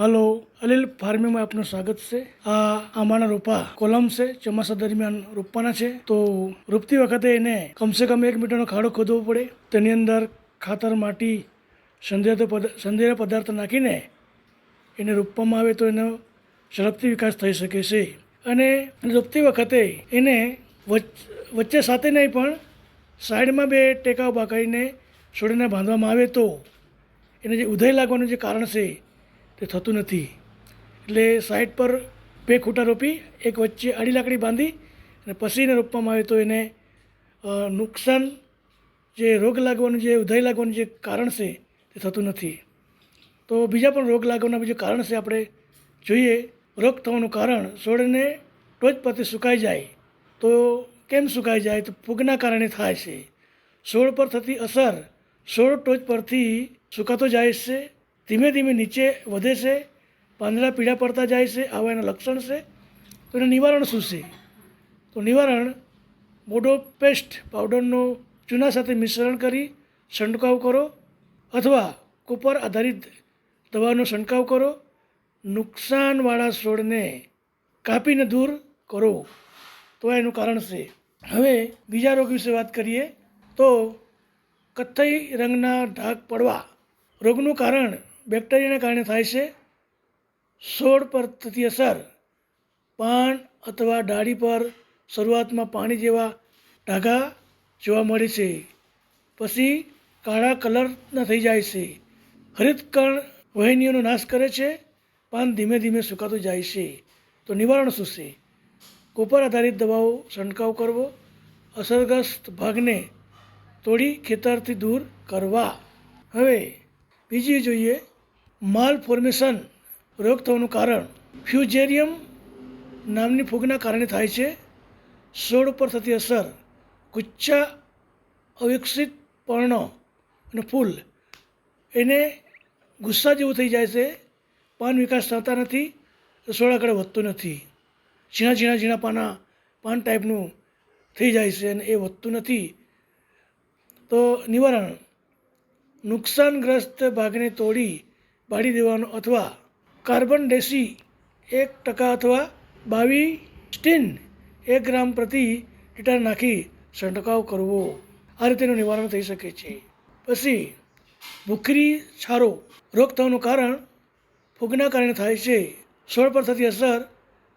Hello અલીલ ફાર્મિંગમાં આપનું સ્વાગત છે. આ આંબાના રોપા કોલમ છે, ચોમાસા દરમિયાન રોપવાના છે. તો રોપતી વખતે એને કમસે કમ એક મીટરનો ખાડો ખોદવો પડે. તેની અંદર ખાતર, માટી સંધેય સંધેય પદાર્થ નાખીને એને રોપવામાં આવે તો એનો ઝડપથી વિકાસ થઈ શકે છે. અને રોપતી વખતે એને વચ- વચ્ચે સાથે નહીં, પણ સાઈડમાં બે ટેકાઓ બાકાઈને છોડીને બાંધવામાં આવે તો એને જે ઉધઈ લાગવાનું જે કારણ છે તે થતું નથી. એટલે સાઈડ પર બે ખૂંટા રોપી, એક વચ્ચે આડી લાકડી બાંધી અને પસીને રોપવામાં આવે તો એને નુકસાન જે રોગ લાગવાનું જે, ઉધાઈ લાગવાનું જે કારણ છે, તે થતું નથી. તો બીજા પણ રોગ લાગવાના બીજું કારણ છે આપણે જોઈએ. રોગ થવાનું કારણ છોડને ટોચ પરથી સુકાઈ જાય. તો કેમ સુકાઈ જાય? તો ફૂગના કારણે થાય છે. છોડ પર થતી અસર છોડ ટોચ પરથી સુકાતો જાય છે. ધીમે ધીમે નીચે વધે છે, પાંદડા પીળા પડતા જાય છે, આવા એના લક્ષણ છે. તો એનું નિવારણ શું છે? તો નિવારણ બોડો પેસ્ટ પાવડરનો ચૂના સાથે મિશ્રણ કરી છંટકાવ કરો અથવા કુપર આધારિત દવાનો છંટકાવ કરો. નુકસાનવાળા છોડને કાપીને દૂર કરો. તો એનું કારણ છે. હવે બીજા રોગ વિશે વાત કરીએ તો કથ્થઈ રંગના ઢાક પડવા રોગનું કારણ બેક્ટેરિયાના કારણે થાય છે. છોડ પર થતી અસર પાન અથવા ડાળી પર શરૂઆતમાં પાણી જેવા ડાઘા જોવા મળે છે. પછી કાળા કલરના થઈ જાય છે. હરિતકણ વહેનીઓનો નાશ કરે છે. પાન ધીમે ધીમે સુકાતું જાય છે. તો નિવારણ શું છે? કોપર આધારિત દવાઓ છંટકાવ કરવો. અસરગ્રસ્ત ભાગને તોડી ખેતરથી દૂર કરવા. હવે બીજી જોઈએ માલ ફોર્મેશન રોગ થવાનું કારણ ફ્યુજેરિયમ નામની ફૂગના કારણે થાય છે. છોડ ઉપર થતી અસર ગુચ્છા અવિકસિત પર્ણો અને ફૂલ એને ગુસ્સા જેવું થઈ જાય છે. પાન વિકાસ થતા નથી સોડ આગળ વધતું નથી. ઝીણા ઝીણા ઝીણા પાના પાન ટાઈપનું થઈ જાય છે અને એ વધતું નથી. તો નિવારણ નુકસાનગ્રસ્ત ભાગને તોડી બાળી દેવાનો અથવા કાર્બન ડેસી એક ટકા અથવા બાવી સ્ટીન એક ગ્રામ પ્રતિ લીટર નાખી છંટકાવ કરવો. આ રીતેનું નિવારણ થઈ શકે છે. પછી, ભૂખરી છારો રોગ થવાનું કારણ ફૂગના કારણે થાય છે. છોડ પર થતી અસર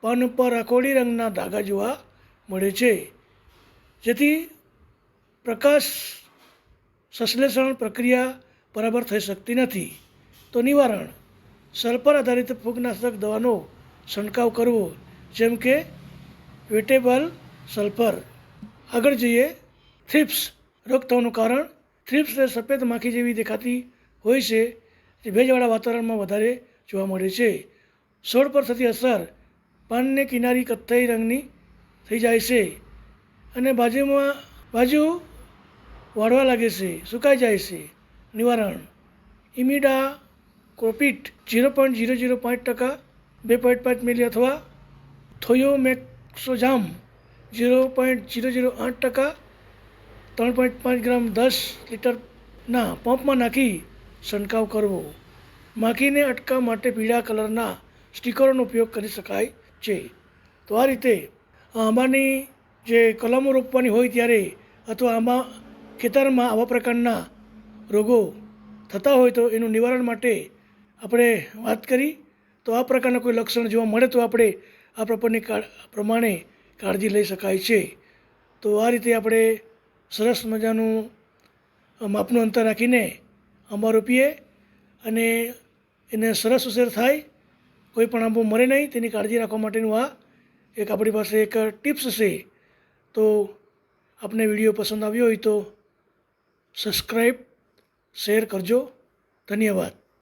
પાન ઉપર રાખોડી રંગના ધાગા જોવા મળે છે. જેથી પ્રકાશ સંશ્લેષણ પ્રક્રિયા બરાબર થઈ શકતી નથી. તો નિવારણ. સલ્ફર આધારિત ફૂગનાશક દવાનો છંટકાવ કરવો, જેમ કે વેટેબલ સલ્ફર. આગળ જઈએ. થ્રિપ્સ રોગ થવાનું કારણ. થ્રિપ્સ એ સફેદ માખી જેવી દેખાતી હોય છે, જે ભેજવાળા વાતાવરણમાં વધારે જોવા મળે છે. છોડ પર થતી અસર પાનને કિનારી કથ્થઈ રંગની થઈ જાય છે અને બાજુમાં, બાજુ વાળવા લાગે છે, સુકાઈ જાય છે. નિવારણ. Imidacloprid zero point zero zero પાંચ ટકા, બે પોઈન્ટ પાંચ મિલી અથવા thiamethoxam zero point zero zero આઠ ટકા, ત્રણ પોઈન્ટ પાંચ ગ્રામ દસ લીટરના પંપમાં નાખી છંટકાવ કરવો. માખીને અટકાવ માટે પીળા કલરના સ્ટીકરોનો ઉપયોગ કરી શકાય છે. તો આ રીતે આંબાની જે કલમો રોપવાની હોય ત્યારે અથવા આંબા ખેતરમાં આવા પ્રકારના રોગો થતા હોય તો એનું નિવારણ માટે આપણે વાત કરી, તો આ પ્રકારના કોઈ લક્ષણ જોવા મળે તો આપણે આ પ્રકારની પ્રમાણે કાળજી લઈ શકાય છે. તો આ રીતે આપણે સરસ મજાનું માપનું અંતર રાખીને આંબા રોપીએ અને એને સરસ ઉછેર થાય, કોઈ પણ આંબો મરે નહીં, તેની કાળજી રાખવા માટેનું આ એક આપણી પાસે એક ટિપ્સ છે. તો આપને વીડિયો પસંદ આવ્યો હોય તો સબસ્ક્રાઈબ શેર કરજો. ધન્યવાદ.